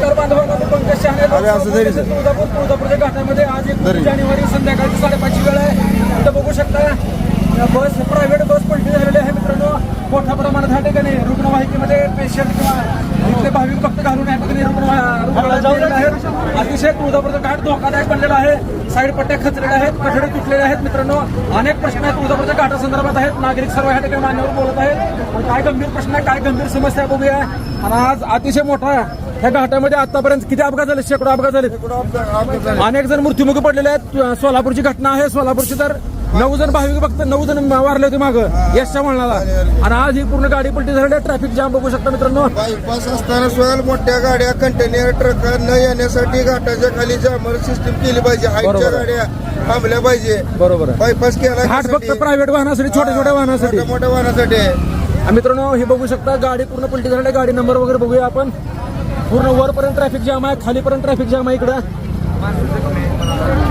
नमस्कार बांधवांना मी पंकज शहाणे तुळजापूर तुळजापूरच्या घाटामध्ये आज एक जानेवारी संध्याकाळची साडेपाचची वेळ आहे. तर बघू शकता बस भाविक भक्त घालून अतिशय तुळजापूरचा घाट धोकादायक बनलेला आहे. साईड पट्ट्या खचलेल्या आहेत कठडे तुटलेले आहेत मित्रांनो. अनेक प्रश्न आहेत. तुळजापूरच्या घाटासंदर्भात आहेत. नागरिक सर्व ह्या ठिकाणी मान्यवर बोलत आहेत. काय गंभीर प्रश्न आहे काय गंभीर समस्या आहे बघूया. आणि आज अतिशय मोठा ह्या घाटामध्ये आतापर्यंत किती अपघात झाले? शेकडो अपघात झाले. अनेक जण मृत्युमुखी पडलेले आहेत. सोलापूरची घटना आहे. सोलापूरची तर नऊ जण भाविक भक्त नऊ जण वारले होते मागं. यशच्या म्हणला आणि आज ही पूर्ण गाडी पलटी झाली आहे ट्रॅफिक जाम बघू शकता मित्रांनो. बायपास असताना स्वतः मोठ्या गाड्या कंटेनर ट्रक न येण्यासाठी घाटाच्या खाली जामर सिस्टीम केली पाहिजे. बरोबर. गाड्या थांबल्या पाहिजे. बरोबर बायपास केला घाट फक्त प्रायव्हेट वाहनासाठी छोट्या छोट्या वाहनासाठी. मोठ्या वाहनासाठी. मित्रांनो हे बघू शकता गाडी पूर्ण पलटी झालेली आहे. गाडी नंबर वगैरे बघूया आपण. पूर्ण वरपर्यंत ट्रॅफिक जाम आहे खालीपर्यंत ट्रॅफिक जाम आहे इकडं.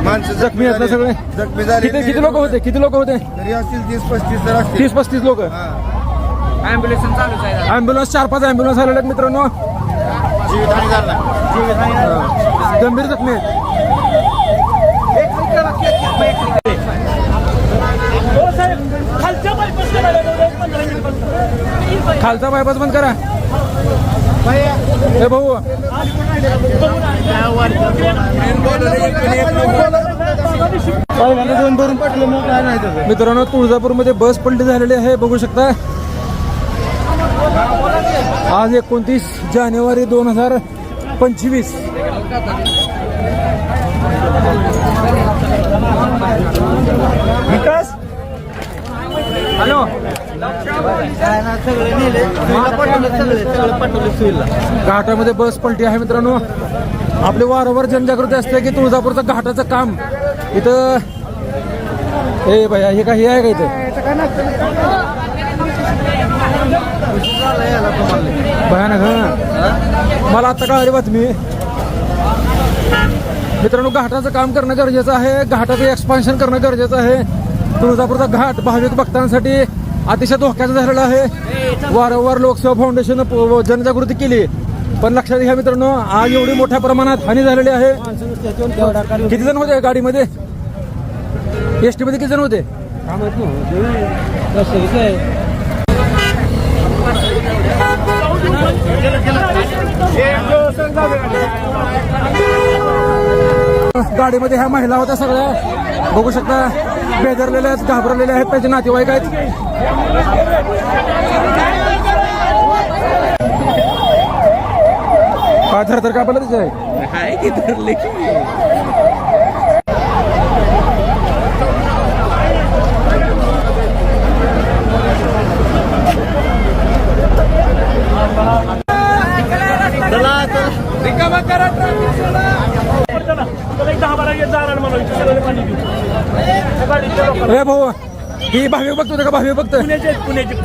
माणसं जखमी आहेत ना सगळे? जखमी झाले किती किती लोक होते? किती लोक होते? तरी असतील तीस पस्तीस तर असतील. तीस पस्तीस लोक? हा. अँब्युलन्स चार पाच अँब्युलन्स आलेले आहेत मित्रांनो. जीवितहानी झाला. नाही. गंभीर जखमी आहेत. खालचा बायपास बंद करा. हे भाऊ. पहिल्यांदा दोन भरून काय नाही मित्रांनो तुळजापूरमध्ये बस पलटी झालेली आहे बघू शकता. आज एकोणतीस जानेवारी दोन हजार पंचवीस. विकास? हॅलो? घाटामध्ये बस पलटी आहे मित्रांनो. आपली वारंवार जनजागृती असते की तुळजापूरचं घाटाचं काम. इथं हे भैया हे काही आहे का इथं? भयानक हा. मला आता कळाली बातमी. मित्रांनो घाटाचं काम करणं गरजेचं आहे. घाटाचं एक्सपान्शन करणं गरजेचं आहे. तुळजापूरचा घाट भाविक भक्तांसाठी अतिशय धोक्याचा झालेला आहे. वारंवार लोकसेवा फाउंडेशन जनजागृती केली. पण लक्षात घ्या मित्रांनो आज एवढी मोठ्या प्रमाणात हानी झालेली आहे. किती जण होते गाडीमध्ये? एस टी मध्ये किती जण होते? गाडीमध्ये ह्या महिला होत्या सगळ्या. बघू शकता बेदरलेल्या आहेत घाबरलेल्या आहेत त्याचे नातेवाईक आहेत. काय थरथर का बोलत आहे हे भाऊ ही भाविक बघतो का? भाविक बघतो पुण्याचे पुण्याचे.